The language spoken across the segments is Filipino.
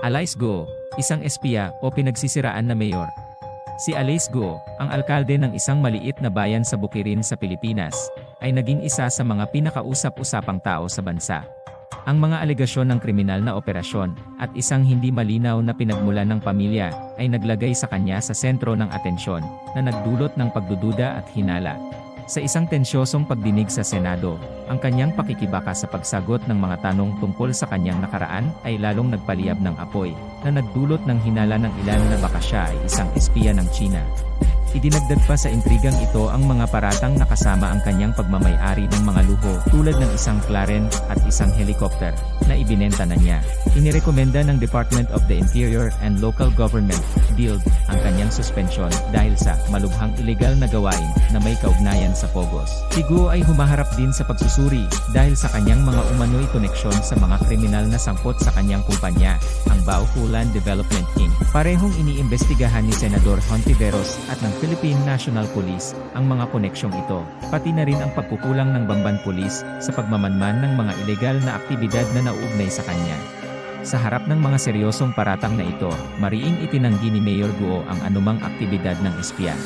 Alice Go, isang espiya o pinagsisiraan na mayor. Si Alice Go, ang alkalde ng isang maliit na bayan sa Bukirin sa Pilipinas, ay naging isa sa mga pinakausap-usapang tao sa bansa. Ang mga alegasyon ng kriminal na operasyon at isang hindi malinaw na pinagmula ng pamilya ay naglagay sa kanya sa sentro ng atensyon na nagdulot ng pagdududa at hinala. Sa isang tensyosong pagdinig sa Senado, ang kanyang pakikibaka sa pagsagot ng mga tanong tungkol sa kanyang nakaraan ay lalong nagpaliyab ng apoy na nagdulot ng hinala ng ilan na baka siya ay isang espiya ng China. Idinagdag pa sa intrigang ito ang mga paratang nakasama ang kanyang pagmamayari ng mga luho tulad ng isang Claren at isang helicopter na ibinenta na niya. Inirekomenda ng Department of the Interior and Local Government, DILG, ang kanyang suspensyon dahil sa malubhang ilegal na gawain na may kaugnayan sa Pogos. Si Guo ay humaharap din sa pagsusuri dahil sa kanyang mga umano'y koneksyon sa mga kriminal na sangkot sa kanyang kumpanya, ang Baofulan Development Inc. Parehong iniimbestigahan ni Senador Hontiveros at ng Philippine National Police ang mga koneksyong ito, pati na rin ang pagkukulang ng Bamban Police sa pagmamanman ng mga ilegal na aktibidad na nauugnay sa kanya. Sa harap ng mga seryosong paratang na ito, mariing itinanggi ni Mayor Guo ang anumang aktibidad ng espiya.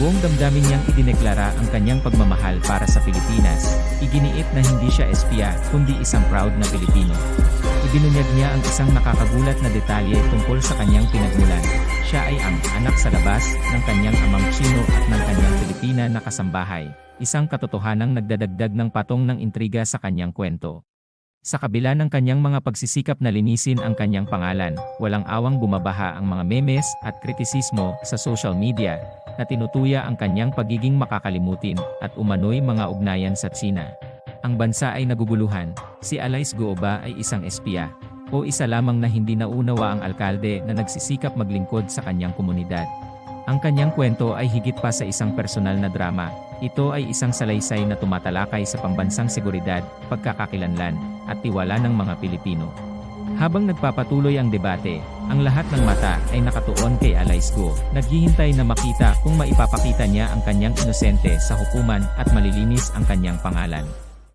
Buong damdamin niyang idineklara ang kanyang pagmamahal para sa Pilipinas. Iginiit na hindi siya espiya, kundi isang proud na Pilipino. Ibinunyag niya ang isang nakakagulat na detalye tungkol sa kanyang pinagmulan. Siya ay ang anak sa labas ng kanyang amang Chino at ng kanyang Pilipina na kasambahay. Isang katotohanang nagdadagdag ng patong ng intriga sa kanyang kwento. Sa kabila ng kanyang mga pagsisikap na linisin ang kanyang pangalan, walang awang bumabaha ang mga memes at kritisismo sa social media na tinutuya ang kanyang pagiging makakalimutin at umano'y mga ugnayan sa China. Ang bansa ay naguguluhan, si Alice Gooba ay isang espiya, o isa lamang na hindi naunawa ang alkalde na nagsisikap maglingkod sa kanyang komunidad. Ang kanyang kwento ay higit pa sa isang personal na drama, ito ay isang salaysay na tumatalakay sa pambansang seguridad, pagkakakilanlan, at tiwala ng mga Pilipino. Habang nagpapatuloy ang debate, ang lahat ng mata ay nakatuon kay Alice Go, naghihintay na makita kung maipapakita niya ang kanyang inosente sa hukuman at malilinis ang kanyang pangalan.